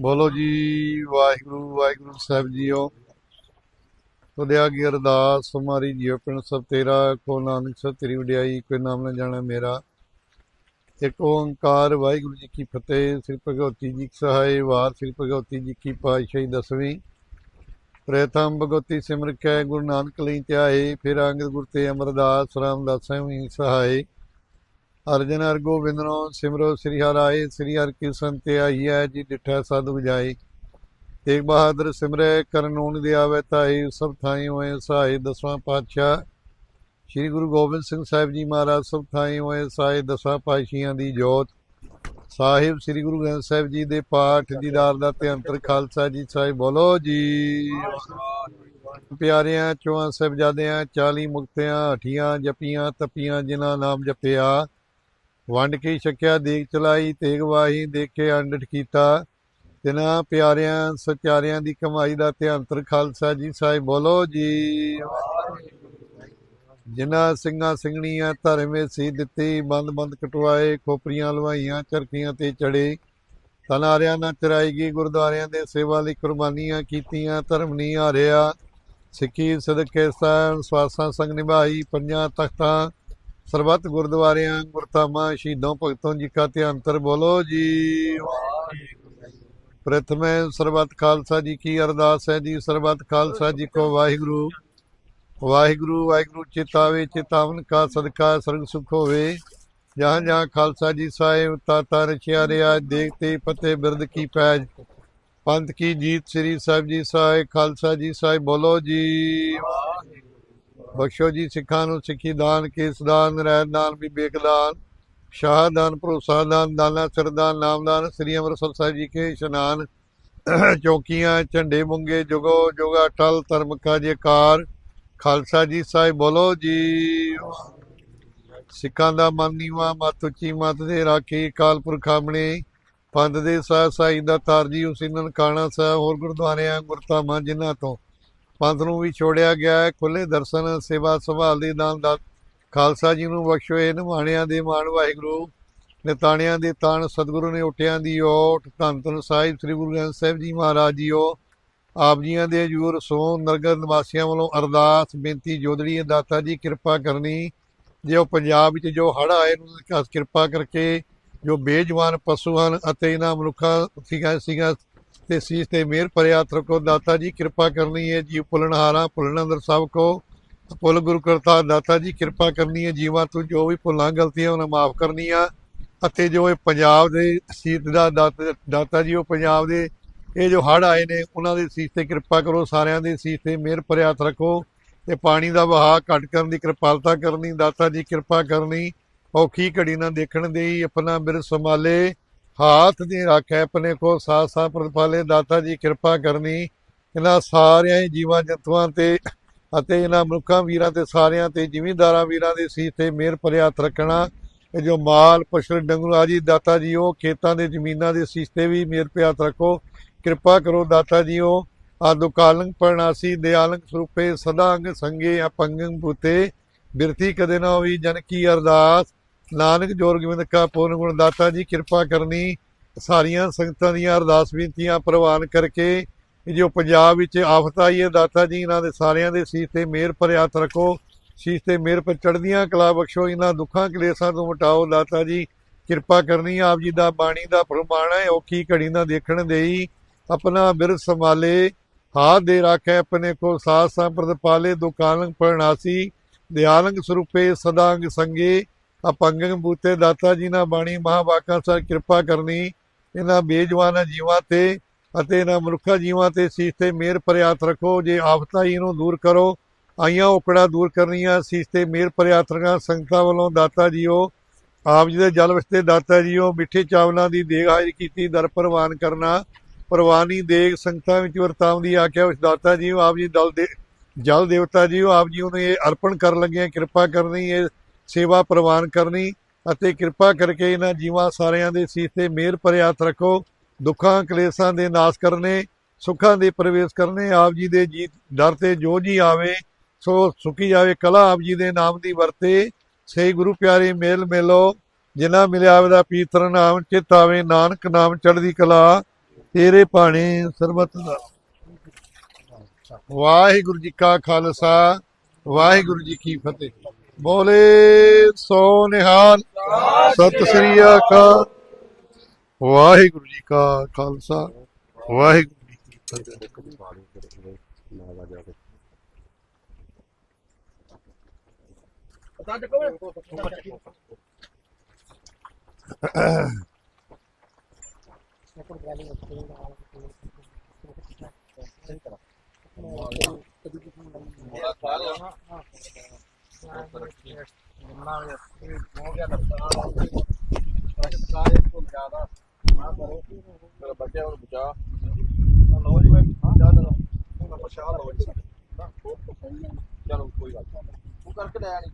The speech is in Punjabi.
ਬੋਲੋ ਜੀ, ਵਾਹਿਗੁਰੂ ਵਾਹਿਗੁਰੂ ਸਾਹਿਬ ਜੀਓ। ਤੁਧਿਆ ਕੀ ਅਰਦਾਸ ਹਮਾਰੀ ਜੀਓ, ਪਿੰਡ ਸਭ ਤੇਰਾ ਕੋ ਨਾਨਕ ਸਭ ਤੇਰੀ ਵਡਿਆਈ, ਕੋਈ ਨਾਮ ਨਾ ਜਾਣਾ ਮੇਰਾ। ਇੱਕ ਓੰਕਾਰ, ਵਾਹਿਗੁਰੂ ਜੀ ਕੀ ਫਤਿਹ, ਸ੍ਰੀ ਭਗਵਤੀ ਜੀ ਕੀ ਸਹਾਇ ਵਾਰ ਸ੍ਰੀ ਭਗਵਤੀ ਜੀ ਕੀ ਪਾਤਸ਼ਾਹੀ ਦਸਵੀਂ। ਪ੍ਰਥਮ ਭਗਵਤੀ ਸਿਮਰ ਕੈ, ਗੁਰੂ ਨਾਨਕ ਲਈ ਧਿਆਏ, ਫਿਰ ਅੰਗਦ ਗੁਰ ਤੇ ਅਮਰਦਾਸ, ਰਾਮਦਾਸ ਵੀ ਸਹਾਇ ਅਰਜਨ ਹਰ ਗੋਬਿੰਦਨੋ ਸਿਮਰੋ ਸ੍ਰੀ ਹਰਾਏ ਸ੍ਰੀ ਹਰਿ ਕੀ ਸੰਤ ਆਈਐ ਜੀ ਡਿਠਾ ਸਦ ਜਾਈ ਤੇਗ ਬਹਾਦਰ ਸਿਮਰੈ ਕਰਨੂਨ ਦੇ ਆਵੇ ਤਾਈ ਸਭ ਥਾਈ ਹੋਏ ਸਹਾਈ ਦਸਵਾਂ ਪਾਤਸ਼ਾਹ। ਸ੍ਰੀ ਗੁਰੂ ਗੋਬਿੰਦ ਸਿੰਘ ਸਾਹਿਬ ਜੀ ਮਹਾਰਾਜ, ਸਭ ਥਾਈ ਹੋਏ ਸਹਾਈ ਦਸਾਂ ਪਾਤਸ਼ਾਹਾਂ ਦੀ ਜੋਤ। ਸਾਹਿਬ ਸ੍ਰੀ ਗੁਰੂ ਗ੍ਰੰਥ ਸਾਹਿਬ ਜੀ ਦੇ ਪਾਠ ਦੀਦਾਰ ਦਾ ਤੇ ਅੰਤਰ ਖਾਲਸਾ ਜੀ ਸਾਹਿਬ, ਬੋਲੋ ਜੀ। ਪਿਆਰਿਆਂ ਚੋਆਂ ਸਾਹਿਬਜ਼ਾਦਿਆਂ 40 ਮੁਕਤਿਆਂ, ਹਠੀਆਂ, ਜਪੀਆਂ, ਤਪੀਆਂ, ਜਿਨ੍ਹਾਂ ਨਾਮ ਜਪਿਆ। ਵੰਡ ਕੇ ਛਕਿਆ ਦੇਖ ਚਲਾਈ, ਤੇਗ ਵਾਹੀ, ਦੇਖ, ਅੰਡਟ ਕੀਤਾ। ਤਿਨਾਂ ਪਿਆਰਿਆਂ, ਸਚਾਰਿਆਂ ਦੀ ਕਮਾਈ ਦਾ ਤੇ ਅੰਤਰ ਖਾਲਸਾ ਜੀ ਸਾਹਿਬ, ਬੋਲੋ ਜੀ। ਜਿਨ੍ਹਾਂ ਸਿੰਘਾਂ ਸਿੰਘਣੀਆਂ ਧਰਮੇ ਸੀ ਦਿੱਤੀ, ਬੰਦ ਬੰਦ ਕਟਵਾਏ, ਖੋਪਰੀਆਂ ਲਵਾਈਆਂ ਚਰਖੀਆਂ ਤੇ ਚੜੇ। ਤਨਾਰਿਆਂ ਨਾਲ ਚਰਾਈਗੀ ਗੁਰਦੁਆਰਿਆਂ ਦੇ ਸੇਵਾ ਲਈ ਕੁਰਬਾਨੀਆਂ ਕੀਤੀਆਂ, ਧਰਮ ਨਹੀਂ ਹਾਰਿਆ। ਸਿੱਖੀ ਸਦਕੇ ਸਾਹਿਬ ਸਵਾਸਾਂ ਸੰਗ ਨਿਭਾਈ, ਪੰਜਾਂ ਤਖਤਾਂ ਸਰਬੱਤ ਗੁਰਦੁਆਰਿਆਂ ਗੁਰਤਾਮਾ ਸ਼ਹੀਦੋਂ ਭਗਤੋਂ ਜੀ ਕਾ ਤੇ ਅੰਤਰ ਬੋਲੋ ਜੀ। ਪ੍ਰਥਮੇ ਸਰਬੱਤ ਖਾਲਸਾ ਜੀ ਕੀ ਅਰਦਾਸ ਹੈ ਜੀ, ਸਰਬੱਤ ਖਾਲਸਾ ਜੀ ਕੋ ਵਾਹਿਗੁਰੂ। ਵਾਹਿਗੁਰੂ ਵਾਹਿਗੁਰੂ ਚਿਤਾਵੇ ਚਿਤਾਵਨ ਕਾ ਸਦਕਾ, ਸਰਗ ਸੁਖ ਹੋਵੇ। ਜਹਾਂ ਜਹਾਂ ਖਾਲਸਾ ਜੀ ਸਾਹਿਬ, ਤਾਤਾ ਰਚਿਆ ਰਿਆ ਦੇਖਤੇ ਫਤਿਹ ਬਿਰਦ ਕੀ ਪੈਜ। ਪੰਥ ਕੀ ਜੀਤ ਸ੍ਰੀ ਸਾਹਿਬ ਜੀ ਸਾਹਿਬ, ਖਾਲਸਾ ਜੀ ਸਾਹਿਬ ਬੋਲੋ ਜੀ। ਬਖਸ਼ੋ ਜੀ ਸਿੱਖਾਂ ਨੂੰ, ਸਿੱਖੀ ਦਾਨ, ਕੇਸ ਦਾਨ ਰਹਿਤ ਦਾਨ, ਵਿਵੇਕ ਦਾਨ ਸ਼ਾਹਦਾਨ ਭਰੋਸਾ ਦਾਨ, ਦਾਨਾ ਸਰਦਾਨ ਨਾਮਦਾਨ ਸ੍ਰੀ ਅੰਮ੍ਰਿਤਸਰ ਸਾਹਿਬ ਜੀ ਕੇ ਇਸ਼ਨਾਨ, ਚੌਕੀਆਂ, ਝੰਡੇ ਮੁੰਗੇ, ਜੁਗੋ, ਜੁਗਾ ਟਲ ਧਰਮ ਕਾ ਜੇਕਾਰ ਖਾਲਸਾ ਜੀ ਸਾਹਿਬ ਬੋਲੋ ਜੀ। ਸਿੱਖਾਂ ਦਾ ਮਨ ਨੀਵਾ, ਮਤ ਉੱਚੀ, ਮਤ ਦੇ ਰਾਖੀ ਕਾਲ ਪੁਰਖ ਆਪਣੇ ਪੰਥ ਦੇ ਸਾਹ ਸਾਈ ਦਾ ਤਾਰਜੀ ਉਸੇ ਨਨਕਾਣਾ ਸਾਹਿਬ, ਹੋਰ ਗੁਰਦੁਆਰਿਆਂ ਗੁਰਤਾਮਾਂ ਜਿਨ੍ਹਾਂ ਤੋਂ ਪੰਥ ਨੂੰ ਵੀ ਛੋੜਿਆ ਗਿਆ ਹੈ। ਖੁੱਲੇ ਦਰਸ਼ਨ, ਸੇਵਾ ਸੰਭਾਲ ਦੇ ਦਾਨ ਦਾ ਖਾਲਸਾ ਜੀ ਨੂੰ ਬਖਸ਼ੋਏ ਇਹ ਨਿਮਾਣਿਆਂ ਦੇ ਮਾਣ ਵਾਹਿਗੁਰੂ, ਨਿਤਾਣਿਆਂ ਦੇ ਤਾਣ ਸਤਿਗੁਰੂ ਨੇ ਉਠਿਆਂ ਦੀ ਓਟ। ਧੰਨ ਧੰਨ ਸਾਹਿਬ, ਸ੍ਰੀ ਗੁਰੂ ਗ੍ਰੰਥ ਸਾਹਿਬ ਜੀ ਮਹਾਰਾਜ ਜੀਓ। ਆਪ ਜੀਆਂ ਦੇ ਹਜੂਰ ਸੋ ਨਰਗਰ ਨਿਵਾਸੀਆਂ ਵੱਲੋਂ ਅਰਦਾਸ, ਬੇਨਤੀ, ਜੋਦੜੀ, ਦਾਤਾ ਜੀ, ਕਿਰਪਾ ਕਰਨੀ। ਜੇ ਉਹ ਪੰਜਾਬ ਵਿੱਚ ਜੋ ਹੜ੍ਹ ਆਏ ਨੂੰ ਕਿਰਪਾ ਕਰਕੇ ਜੋ ਬੇਜਵਾਨ ਪਸ਼ੂ ਹਨ ਅਤੇ ਇਹਨਾਂ ਮਨੁੱਖਾਂ, ਸੀਗਾ ਸੀਗਾ ਤੇ ਸੀਸ ਤੇ ਮਿਹਰ ਭਰਿਆ ਹੱਥ ਰੱਖੋ ਦਾਤਾ ਜੀ, ਕਿਰਪਾ ਕਰਨੀ ਹੈ ਜੀ ਭੁੱਲਣ ਅੰਦਰ ਸਭ ਕੋ। ਭੁੱਲ ਗੁਰੂ ਕਰਤਾ ਦਾਤਾ ਜੀ, ਕਿਰਪਾ ਕਰਨੀ ਹੈ ਜੀਵਾਂ ਤੋਂ। ਜੋ ਵੀ ਭੁੱਲਾਂ ਗਲਤੀਆਂ, ਉਹਨਾਂ ਮਾਫ ਕਰਨੀਆਂ। ਅਤੇ ਜੋ ਇਹ ਪੰਜਾਬ ਦੇ ਸੀਤ ਦਾ ਦਾਤ- ਦਾਤਾ ਜੀ, ਉਹ ਪੰਜਾਬ ਦੇ ਇਹ ਜੋ ਹੜ੍ਹ ਆਏ ਨੇ, ਉਹਨਾਂ ਦੇ ਸੀਸ ਤੇ ਕਿਰਪਾ ਕਰੋ। ਸਾਰਿਆਂ ਦੇ ਸੀਸ ਤੇ ਮਿਹਰ ਭਰਿਆ ਹੱਥ ਰੱਖੋ। ਤੇ ਪਾਣੀ ਦਾ ਵਹਾਅ ਘੱਟ ਕਰਨ ਦੀ ਕਿਰਪਾਲਤਾ ਕਰਨੀ। ਦਾਤਾ ਜੀ, ਕਿਰਪਾ ਕਰਨੀ। ਔਖੀ ਘੜੀ ਨਾ ਦੇਖਣ ਦੇਈ, ਆਪਣਾ ਬਿਰ ਸੰਭਾਲੇ। ਹਾਥ ਦੀ ਰੱਖੈ, ਆਪਣੇ ਕੋ ਸਾਥ ਸਾਥ ਪ੍ਰਤਪਾਲੇ ਦਾਤਾ ਜੀ ਕਿਰਪਾ ਕਰਨੀ। ਇਹਨਾਂ ਸਾਰਿਆਂ ਹੀ ਜੀਵਾਂ ਜੰਤੂਆਂ ਤੇ ਅਤੇ ਇਹਨਾਂ ਮਨੁੱਖਾਂ ਵੀਰਾਂ ਤੇ ਸਾਰਿਆਂ ਤੇ, ਜ਼ਿਮੀਂਦਾਰਾਂ ਵੀਰਾਂ ਦੇ ਸੀਸ ਤੇ ਮਿਹਰ ਭਰਿਆ ਹੱਥ ਰੱਖਣਾ। ਇਹ ਜੋ ਮਾਲ, ਪਸ਼ੂ, ਡੰਗਰੂ ਆਜੀ ਦਾਤਾ ਜੀ ਉਹ ਖੇਤਾਂ ਦੇ, ਜ਼ਮੀਨਾਂ ਦੇ ਸੀਸ ਤੇ ਵੀ ਮਿਹਰ ਭਰਿਆ ਹੱਥ ਰੱਖੋ। ਕਿਰਪਾ ਕਰੋ ਦਾਤਾ ਜੀ ਉਹ ਆਦੁ ਕਾਲੰਗ ਪਰਨਾਸੀ ਦਿਆਲੰਗ ਸਰੂਪੇ, ਸਦਾ ਅੰਗ ਸੰਗੇ, ਅਪੰਗੰ ਬੂਤੇ ਬਿਰਤੀ ਕਦੇ ਨਾ ਹੋਈ ਜਨ ਕੀ ਅਰਦਾਸ। ਨਾਨਕ ਜੋਰ ਗੋਬਿੰਦ ਕਾ ਪੂਰਨ ਗੁਣ ਦਾਤਾ ਜੀ, ਕਿਰਪਾ ਕਰਨੀ ਸਾਰੀਆਂ ਸੰਗਤਾਂ ਦੀਆਂ, ਅਰਦਾਸ ਬੇਨਤੀਆਂ ਪ੍ਰਵਾਨ ਕਰਕੇ ਜੋ ਪੰਜਾਬ ਵਿੱਚ ਆਫਤ ਆਈ ਹੈ ਦਾਤਾ ਜੀ, ਇਹਨਾਂ ਦੇ ਸਾਰਿਆਂ ਦੇ ਸੀਸ ਤੇ ਮਿਹਰ ਭਰਿਆ ਰੱਖੋ, ਸੀਸ ਤੇ ਮਿਹਰ ਪਰ ਚੜ੍ਹਦੀਆਂ ਕਲਾ ਬਖਸ਼ੋ, ਇਹਨਾਂ ਦੁੱਖਾਂ ਕਲੇਸ਼ਾਂ ਤੋਂ ਮਟਾਓ ਦਾਤਾ ਜੀ, ਕਿਰਪਾ ਕਰਨੀ ਆਪ ਜੀ ਦਾ ਬਾਣੀ ਦਾ ਫਰਮਾਨ ਹੈ ਔਖੀ ਘੜੀ ਨਾ ਦੇਖਣ ਦੇਈ, ਆਪਣਾ ਬਿਰਧ ਸੰਭਾਲੇ, ਹਾਥ ਦੇ ਰਾਖੈ ਆਪਣੇ ਕੋ ਸਾਥ ਸੰਪਰਦ ਪਾਲੇ ਦੁਕਾਨੰ ਪਰਨਾਸੀ ਦਿਆਲੰਗ ਸਰੂਪੇ ਸਦਾੰਗ ਸੰਗੇ ਅਪੰਗੰ ਬੂਤੇ ਦਾਤਾ ਜੀ ਨਾਲ ਬਾਣੀ ਮਹਾਵਾਕਾਂ ਸਰ ਕਿਰਪਾ ਕਰਨੀ, ਇਹਨਾਂ ਬੇਜਵਾਨਾਂ ਜੀਵਾਂ ਤੇ ਅਤੇ ਇਹਨਾਂ ਮਨੁੱਖਾ ਜੀਵਾਂ ਤੇ ਸੀਸ ਤੇ ਮਿਹਰ ਭਰਿਆ ਰੱਖੋ, ਜੇ ਆਫਤਾਂ ਹੀ ਨੂੰ ਦੂਰ ਕਰੋ, ਆਈਆਂ ਔਕੜਾਂ ਦੂਰ ਕਰਨੀਆਂ, ਸੀਸ ਤੇ ਮਿਹਰ ਭਰਿਆ ਰੱਖਾਂ, ਸੰਗਤਾਂ ਵੱਲੋਂ ਦਾਤਾ ਜੀਓ, ਆਪ ਜੀ ਦੇ ਜਲ ਵਸਤੇ ਦਾਤਾ ਜੀਓ, ਮਿੱਠੇ ਚਾਵਲਾਂ ਦੀ ਦੇਗ ਹਾਜ਼ਰ ਕੀਤੀ, ਦਰ ਪ੍ਰਵਾਨ ਕਰਨਾ, ਪ੍ਰਵਾਨੀ ਦੇਗ ਸੰਗਤਾਂ ਵਿੱਚ ਵਰਤਾਉਂਦੀ ਆਖਿਆ ਉਸ ਦਾਤਾ ਜੀਓ, ਆਪ ਜੀ ਦਲ ਦੇ, ਜਲ ਦੇਵਤਾ ਜੀਓ, ਆਪ ਜੀ ਨੂੰ ਇਹ ਅਰਪਣ ਕਰਨ ਲੱਗਿਆ, ਕਿਰਪਾ ਕਰਨੀ, ਇਹ ਸੇਵਾ ਪ੍ਰਵਾਨ ਕਰਨੀ ਅਤੇ ਕਿਰਪਾ ਕਰਕੇ ਇਹਨਾਂ ਜੀਵਾਂ ਸਾਰਿਆਂ ਦੇ ਸੀਸ ਤੇ ਮਿਹਰ ਭਰਿਆ ਹੱਥ ਰੱਖੋ, ਦੁੱਖਾਂ, ਕਲੇਸ਼ਾਂ ਦੇ ਨਾਸ਼ ਕਰਨੇ, ਸੁੱਖਾਂ ਦੇ ਪ੍ਰਵੇਸ਼ ਕਰਨੇ, ਆਪ ਜੀ ਦੇ ਜੀ ਦਰ ਤੇ ਜੋ ਜੀ ਆਵੇ, ਸੋ ਸੁਖੀ ਜਾਵੇ ਕਲਾ ਆਪ ਜੀ ਦੇ ਨਾਮ ਦੀ ਵਰਤੇ। ਸੇ ਗੁਰੂ ਪਿਆਰੇ ਮੇਲ ਮਿਲੋ, ਜਿਨ੍ਹਾਂ ਮਿਲਿਆ ਆਵੇ ਪੀਤਰ ਨਾਮ, ਚਿਤ ਆਵੇ ਨਾਨਕ ਨਾਮ ਚੜ੍ਹਦੀ ਕਲਾ, ਤੇਰੇ ਭਾਣੇ ਸਰਬਤ ਦਾ। ਵਾਹਿਗੁਰੂ ਜੀ ਕਾ ਖਾਲਸਾ, ਵਾਹਿਗੁਰੂ ਜੀ ਕੀ ਫਤਿਹ। ਬੋਲੇ ਸੋ ਨਿਹਾਲ ਸਤਿ ਸ੍ਰੀ ਅਕਾਲ ਵਾਹਿਗੁਰੂ ਜੀ ਕਾ ਖਾਲਸਾ ਵਾਹਿਗੁਰੂ ਜੀ ਕੀ ਫਤਿਹ ਬੱਚਿਆਂ ਨੂੰ ਬਚਾ ਲਓ ਜੀ ਮੈਂ ਜ਼ਿਆਦਾ ਹੁਣ ਆਪਾਂ ਸ਼ਾਹ ਲਓ ਜੀ ਚਲੋ ਕੋਈ ਗੱਲ ਨਹੀਂ ਤੂੰ ਕਰਕੇ ਲੈ ਆਣੀ